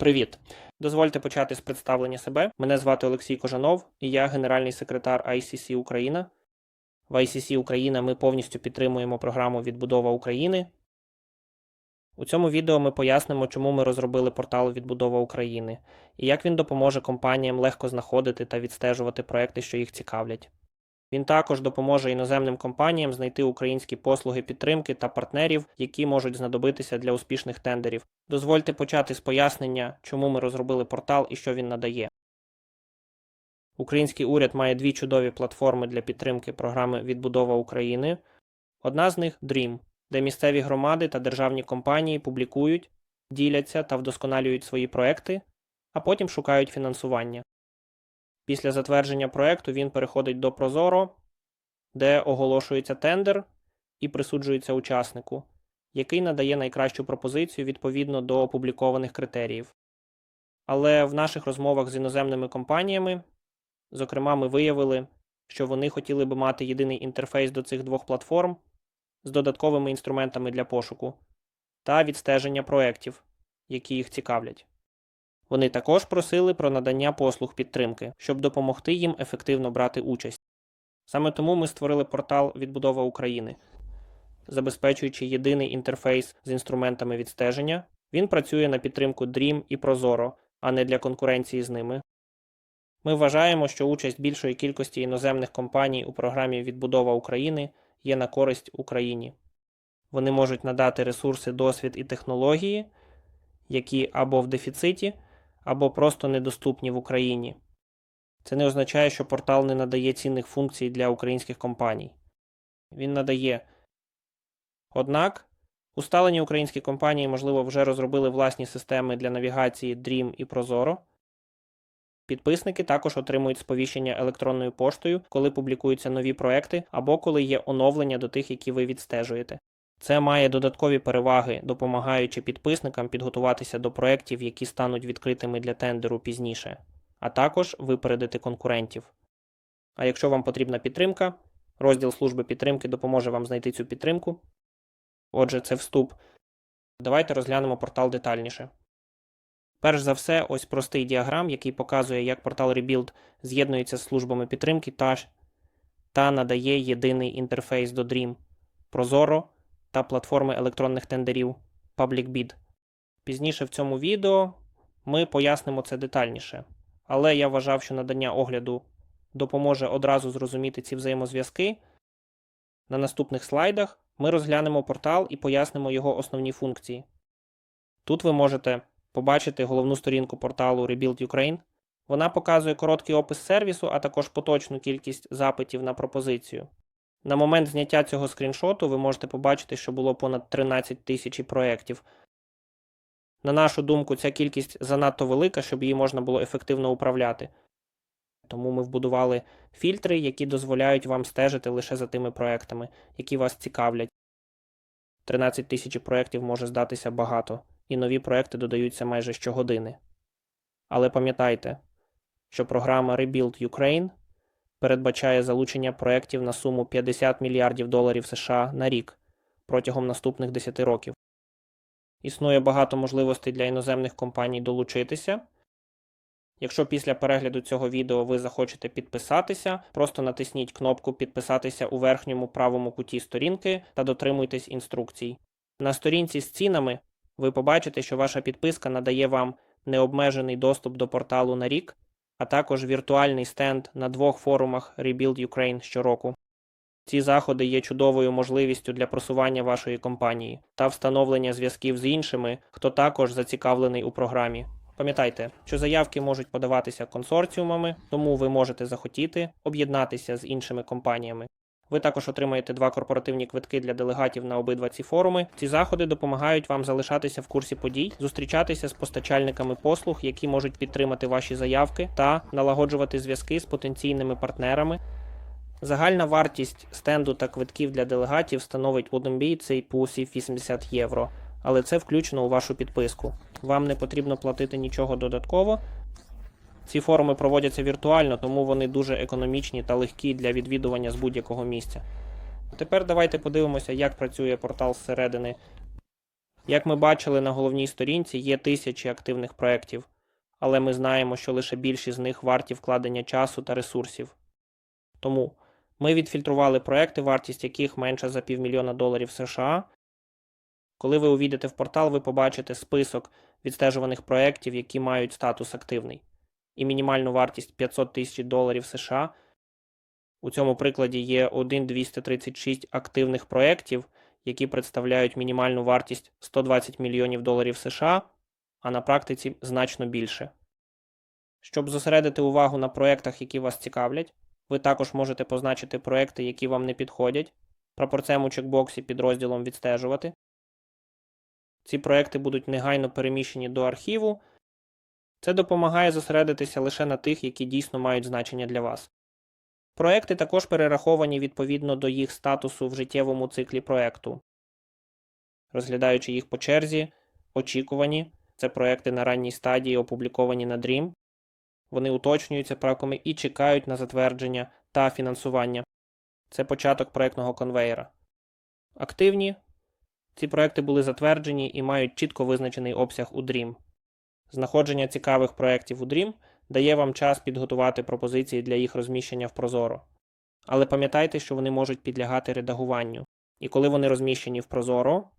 Привіт! Дозвольте почати з представлення себе. Мене звати Олексій Кожанов, і я генеральний секретар ICC Україна. В ICC Україна ми повністю підтримуємо програму Відбудова України. У цьому відео ми пояснимо, чому ми розробили портал Відбудова України і як він допоможе компаніям легко знаходити та відстежувати проекти, що їх цікавлять. Він також допоможе іноземним компаніям знайти українські послуги підтримки та партнерів, які можуть знадобитися для успішних тендерів. Дозвольте почати з пояснення, чому ми розробили портал і що він надає. Український уряд має дві чудові платформи для підтримки програми Відбудова України. Одна з них DREAM, де місцеві громади та державні компанії публікують, діляться та вдосконалюють свої проекти, а потім шукають фінансування. Після затвердження проекту він переходить до Прозоро, де оголошується тендер і присуджується учаснику, який надає найкращу пропозицію відповідно до опублікованих критеріїв. Але в наших розмовах з іноземними компаніями, зокрема, ми виявили, що вони хотіли би мати єдиний інтерфейс до цих двох платформ з додатковими інструментами для пошуку та відстеження проєктів, які їх цікавлять. Вони також просили про надання послуг підтримки, щоб допомогти їм ефективно брати участь. Саме тому ми створили портал Відбудова України, забезпечуючи єдиний інтерфейс з інструментами відстеження. Він працює на підтримку DREAM і Prozoro, а не для конкуренції з ними. Ми вважаємо, що участь більшої кількості іноземних компаній у програмі Відбудова України є на користь Україні. Вони можуть надати ресурси, досвід і технології, які або в дефіциті, або просто недоступні в Україні. Це не означає, що портал не надає цінних функцій для українських компаній. Він надає. Однак, усталені українські компанії, можливо, вже розробили власні системи для навігації DREAM і Prozoro. Підписники також отримують сповіщення електронною поштою, коли публікуються нові проекти або коли є оновлення до тих, які ви відстежуєте. Це має додаткові переваги, допомагаючи підписникам підготуватися до проєктів, які стануть відкритими для тендеру пізніше, а також випередити конкурентів. А якщо вам потрібна підтримка, розділ служби підтримки допоможе вам знайти цю підтримку. Отже, це вступ. Давайте розглянемо портал детальніше. Перш за все, ось простий діаграм, який показує, як портал Rebuild з'єднується з службами підтримки та, та надає єдиний інтерфейс до DREAM, Prozoro та платформи електронних тендерів PublicBid. Пізніше в цьому відео ми пояснимо це детальніше, але я вважав, що надання огляду допоможе одразу зрозуміти ці взаємозв'язки. На наступних слайдах ми розглянемо портал і пояснимо його основні функції. Тут ви можете побачити головну сторінку порталу Rebuild Ukraine. Вона показує короткий опис сервісу, а також поточну кількість запитів на пропозицію. На момент зняття цього скріншоту ви можете побачити, що було понад 13 тисяч проєктів. На нашу думку, ця кількість занадто велика, щоб її можна було ефективно управляти. Тому ми вбудували фільтри, які дозволяють вам стежити лише за тими проектами, які вас цікавлять. 13 тисяч проєктів може здатися багато, і нові проекти додаються майже щогодини. Але пам'ятайте, що програма Rebuild Ukraine передбачає залучення проєктів на суму 50 мільярдів доларів США на рік протягом наступних 10 років. Існує багато можливостей для іноземних компаній долучитися. Якщо після перегляду цього відео ви захочете підписатися, просто натисніть кнопку Підписатися у верхньому правому куті сторінки та дотримуйтесь інструкцій. На сторінці з цінами ви побачите, що ваша підписка надає вам необмежений доступ до порталу на рік, а також віртуальний стенд на двох форумах Rebuild Ukraine щороку. Ці заходи є чудовою можливістю для просування вашої компанії та встановлення зв'язків з іншими, хто також зацікавлений у програмі. Пам'ятайте, що заявки можуть подаватися консорціумами, тому ви можете захотіти об'єднатися з іншими компаніями. Ви також отримаєте два корпоративні квитки для делегатів на обидва ці форуми. Ці заходи допомагають вам залишатися в курсі подій, зустрічатися з постачальниками послуг, які можуть підтримати ваші заявки, та налагоджувати зв'язки з потенційними партнерами. Загальна вартість стенду та квитків для делегатів становить в одному і по 80 євро, але це включено у вашу підписку. Вам не потрібно платити нічого додатково. Ці форуми проводяться віртуально, тому вони дуже економічні та легкі для відвідування з будь-якого місця. Тепер давайте подивимося, як працює портал зсередини. Як ми бачили на головній сторінці, є тисячі активних проєктів, але ми знаємо, що лише більшість з них варті вкладення часу та ресурсів. Тому ми відфільтрували проекти, вартість яких менша за півмільйона доларів США. Коли ви увійдете в портал, ви побачите список відстежуваних проєктів, які мають статус активний, і мінімальну вартість 500 тисяч доларів США. У цьому прикладі є 1,236 активних проєктів, які представляють мінімальну вартість 120 мільйонів доларів США, а на практиці значно більше. Щоб зосередити увагу на проєктах, які вас цікавлять, ви також можете позначити проекти, які вам не підходять, прапорцем у чекбоксі під розділом Відстежувати. Ці проекти будуть негайно переміщені до архіву. Це допомагає зосередитися лише на тих, які дійсно мають значення для вас. Проекти також перераховані відповідно до їх статусу в життєвому циклі проекту. Розглядаючи їх по черзі, очікувані це проекти на ранній стадії, опубліковані на Dream. Вони уточнюються правками і чекають на затвердження та фінансування. Це початок проектного конвейера. Активні ці проекти були затверджені і мають чітко визначений обсяг у Dream. Знаходження цікавих проєктів у Dream дає вам час підготувати пропозиції для їх розміщення в Прозоро. Але пам'ятайте, що вони можуть підлягати редагуванню. І коли вони розміщені в Прозоро,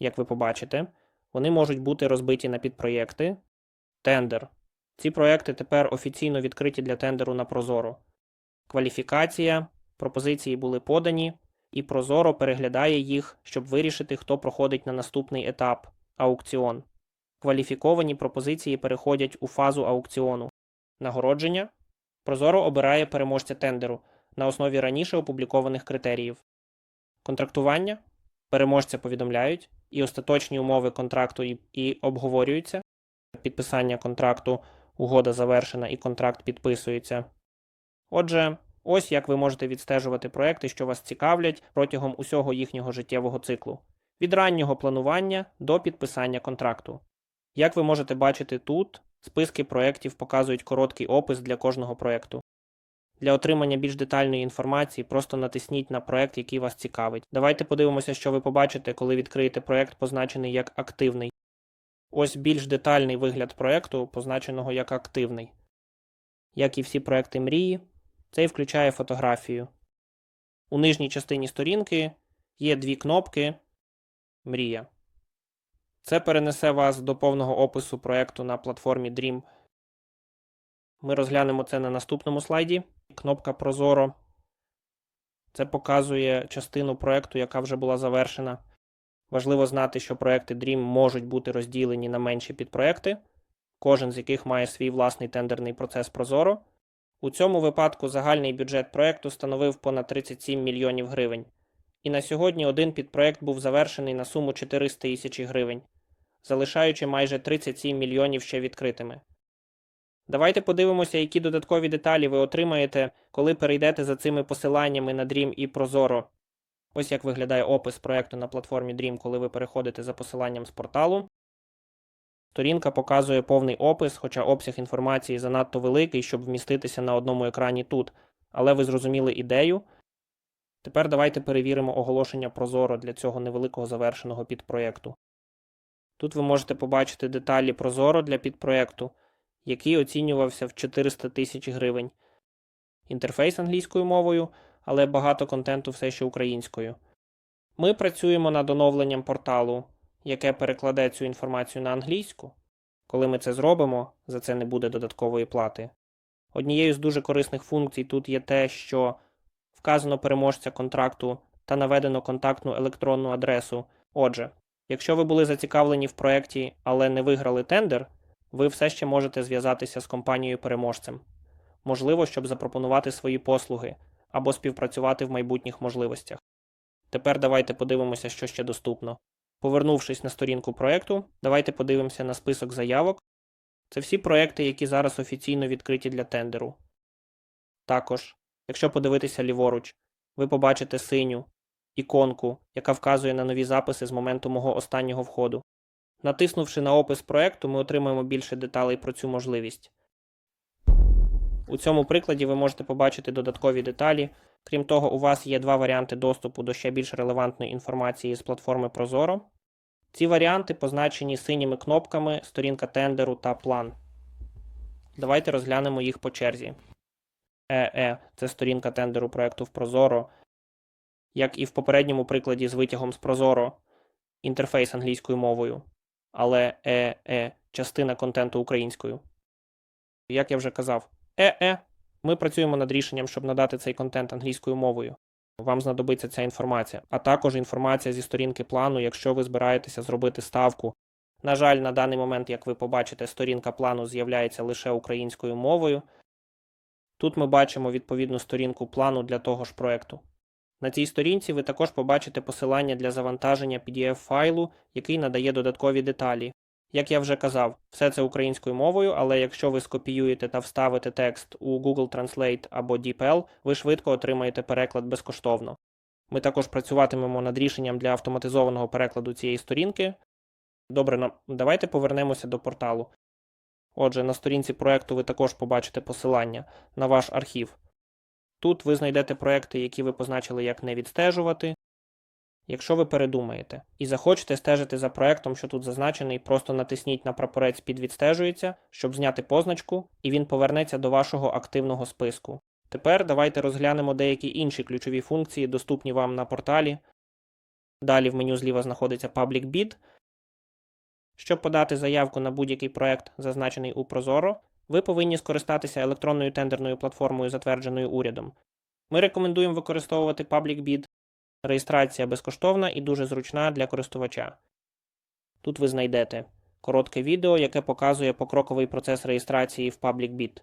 як ви побачите, вони можуть бути розбиті на підпроєкти, тендер. Ці проекти тепер офіційно відкриті для тендеру на Прозоро. Кваліфікація, пропозиції були подані, і Прозоро переглядає їх, щоб вирішити, хто проходить на наступний етап аукціон. Кваліфіковані пропозиції переходять у фазу аукціону. Нагородження Прозоро обирає переможця тендеру на основі раніше опублікованих критеріїв. Контрактування переможця повідомляють, і остаточні умови контракту і, і обговорюються. Підписання контракту, угода завершена і контракт підписується. Отже, ось як ви можете відстежувати проекти, що вас цікавлять протягом усього їхнього життєвого циклу від раннього планування до підписання контракту. Як ви можете бачити тут, списки проєктів показують короткий опис для кожного проєкту. Для отримання більш детальної інформації просто натисніть на проєкт, який вас цікавить. Давайте подивимося, що ви побачите, коли відкриєте проєкт, позначений як активний. Ось більш детальний вигляд проєкту, позначеного як активний. Як і всі проекти мрії, цей включає фотографію. У нижній частині сторінки є дві кнопки Мрія. Це перенесе вас до повного опису проєкту на платформі Dream. Ми розглянемо це на наступному слайді. Кнопка Прозоро. Це показує частину проєкту, яка вже була завершена. Важливо знати, що проекти Dream можуть бути розділені на менші підпроекти, кожен з яких має свій власний тендерний процес Прозоро. У цьому випадку загальний бюджет проєкту становив понад 37 мільйонів гривень. І на сьогодні один підпроект був завершений на суму 400 тисяч гривень, залишаючи майже 37 мільйонів ще відкритими. Давайте подивимося, які додаткові деталі ви отримаєте, коли перейдете за цими посиланнями на Dream і Прозоро. Ось як виглядає опис проєкту на платформі Dream, коли ви переходите за посиланням з порталу. Сторінка показує повний опис, хоча обсяг інформації занадто великий, щоб вміститися на одному екрані тут. Але ви зрозуміли ідею. Тепер давайте перевіримо оголошення Прозоро для цього невеликого завершеного підпроєкту. Тут ви можете побачити деталі Прозоро для підпроєкту, який оцінювався в 400 тисяч гривень. Інтерфейс англійською мовою, але багато контенту все ще українською. Ми працюємо над оновленням порталу, яке перекладе цю інформацію на англійську. Коли ми це зробимо, за це не буде додаткової плати. Однією з дуже корисних функцій тут є те, що вказано переможця контракту та наведено контактну електронну адресу. Отже, якщо ви були зацікавлені в проєкті, але не виграли тендер, ви все ще можете зв'язатися з компанією переможцем. Можливо, щоб запропонувати свої послуги або співпрацювати в майбутніх можливостях. Тепер давайте подивимося, що ще доступно. Повернувшись на сторінку проєкту, давайте подивимося на список заявок. Це всі проекти, які зараз офіційно відкриті для тендеру. Також, якщо подивитися ліворуч, ви побачите синю іконку, яка вказує на нові записи з моменту мого останнього входу. Натиснувши на опис проекту, ми отримаємо більше деталей про цю можливість. У цьому прикладі ви можете побачити додаткові деталі. Крім того, у вас є два варіанти доступу до ще більш релевантної інформації з платформи Прозоро. Ці варіанти позначені синіми кнопками сторінка тендеру та план. Давайте розглянемо їх по черзі. ЕЕ це сторінка тендеру проекту в Прозоро. Як і в попередньому прикладі з витягом з Прозоро, інтерфейс англійською мовою, але ЕЕ частина контенту українською. Як я вже казав, ЕЕ ми працюємо над рішенням, щоб надати цей контент англійською мовою. Вам знадобиться ця інформація, а також інформація зі сторінки плану, якщо ви збираєтеся зробити ставку. На жаль, на даний момент, як ви побачите, сторінка плану з'являється лише українською мовою. Тут ми бачимо відповідну сторінку плану для того ж проекту. На цій сторінці ви також побачите посилання для завантаження PDF-файлу, який надає додаткові деталі. Як я вже казав, все це українською мовою, але якщо ви скопіюєте та вставите текст у Google Translate або DeepL, ви швидко отримаєте переклад безкоштовно. Ми також працюватимемо над рішенням для автоматизованого перекладу цієї сторінки. Добре, давайте повернемося до порталу. Отже, на сторінці проекту ви також побачите посилання на ваш архів. Тут ви знайдете проекти, які ви позначили як не відстежувати. Якщо ви передумаєте і захочете стежити за проектом, що тут зазначений, просто натисніть на прапорець під відстежується, щоб зняти позначку, і він повернеться до вашого активного списку. Тепер давайте розглянемо деякі інші ключові функції, доступні вам на порталі. Далі в меню зліва знаходиться Public Bid. Щоб подати заявку на будь-який проект, зазначений у Прозоро, ви повинні скористатися електронною тендерною платформою, затвердженою урядом. Ми рекомендуємо використовувати Public Bid. Реєстрація безкоштовна і дуже зручна для користувача. Тут ви знайдете коротке відео, яке показує покроковий процес реєстрації в Public Bid.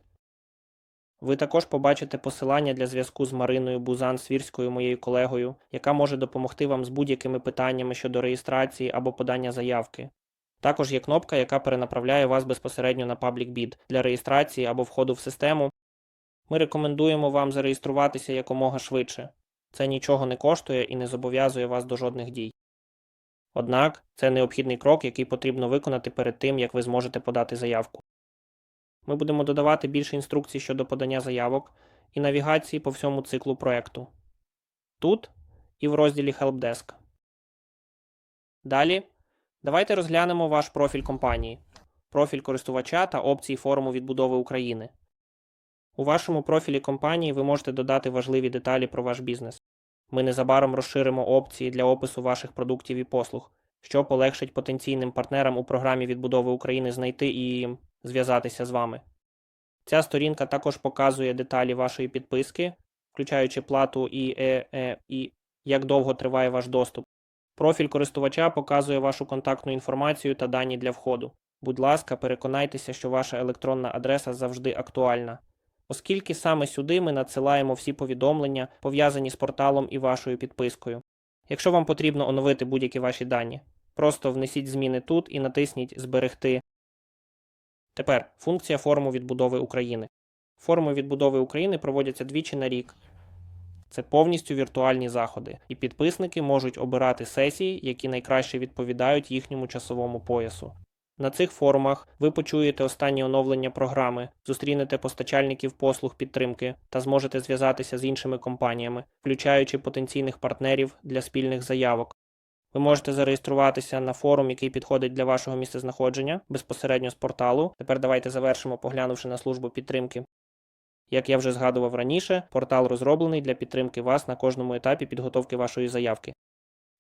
Ви також побачите посилання для зв'язку з Мариною Бузан Свірською, моєю колегою, яка може допомогти вам з будь-якими питаннями щодо реєстрації або подання заявки. Також є кнопка, яка перенаправляє вас безпосередньо на Public Bid для реєстрації або входу в систему. Ми рекомендуємо вам зареєструватися якомога швидше. Це нічого не коштує і не зобов'язує вас до жодних дій. Однак це необхідний крок, який потрібно виконати перед тим, як ви зможете подати заявку. Ми будемо додавати більше інструкцій щодо подання заявок і навігації по всьому циклу проекту. Тут і в розділі Helpdesk. Далі давайте розглянемо ваш профіль компанії, профіль користувача та опції форуму відбудови України. У вашому профілі компанії ви можете додати важливі деталі про ваш бізнес. Ми незабаром розширимо опції для опису ваших продуктів і послуг, що полегшить потенційним партнерам у програмі відбудови України знайти і зв'язатися з вами. Ця сторінка також показує деталі вашої підписки, включаючи плату і, е, е, і як довго триває ваш доступ. Профіль користувача показує вашу контактну інформацію та дані для входу. Будь ласка, переконайтеся, що ваша електронна адреса завжди актуальна оскільки саме сюди ми надсилаємо всі повідомлення, пов'язані з порталом і вашою підпискою. Якщо вам потрібно оновити будь-які ваші дані, просто внесіть зміни тут і натисніть Зберегти. Тепер функція форуму відбудови України. Форуми відбудови України проводяться двічі на рік. Це повністю віртуальні заходи, і підписники можуть обирати сесії, які найкраще відповідають їхньому часовому поясу. На цих форумах ви почуєте останні оновлення програми, зустрінете постачальників послуг підтримки та зможете зв'язатися з іншими компаніями, включаючи потенційних партнерів для спільних заявок. Ви можете зареєструватися на форум, який підходить для вашого місцезнаходження безпосередньо з порталу. Тепер давайте завершимо, поглянувши на службу підтримки. Як я вже згадував раніше, портал розроблений для підтримки вас на кожному етапі підготовки вашої заявки.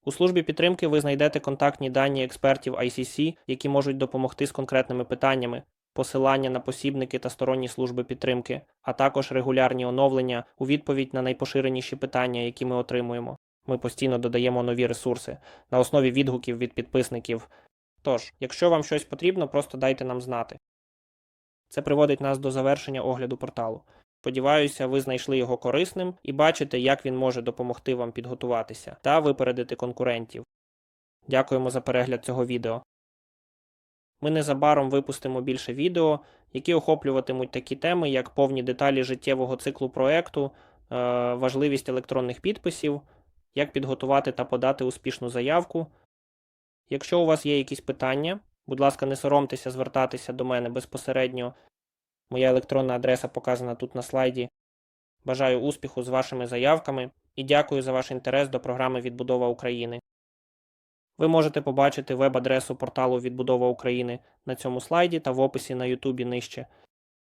У службі підтримки ви знайдете контактні дані експертів ICC, які можуть допомогти з конкретними питаннями, посилання на посібники та сторонні служби підтримки, а також регулярні оновлення у відповідь на найпоширеніші питання, які ми отримуємо. Ми постійно додаємо нові ресурси на основі відгуків від підписників. Тож, якщо вам щось потрібно, просто дайте нам знати. Це приводить нас до завершення огляду порталу. Сподіваюся, ви знайшли його корисним і бачите, як він може допомогти вам підготуватися та випередити конкурентів. Дякуємо за перегляд цього відео. Ми незабаром випустимо більше відео, які охоплюватимуть такі теми, як повні деталі життєвого циклу проекту, е, важливість електронних підписів, як підготувати та подати успішну заявку. Якщо у вас є якісь питання, будь ласка, не соромтеся звертатися до мене безпосередньо. Моя електронна адреса показана тут на слайді. Бажаю успіху з вашими заявками і дякую за ваш інтерес до програми Відбудова України. Ви можете побачити веб-адресу порталу Відбудова України на цьому слайді та в описі на Ютубі нижче.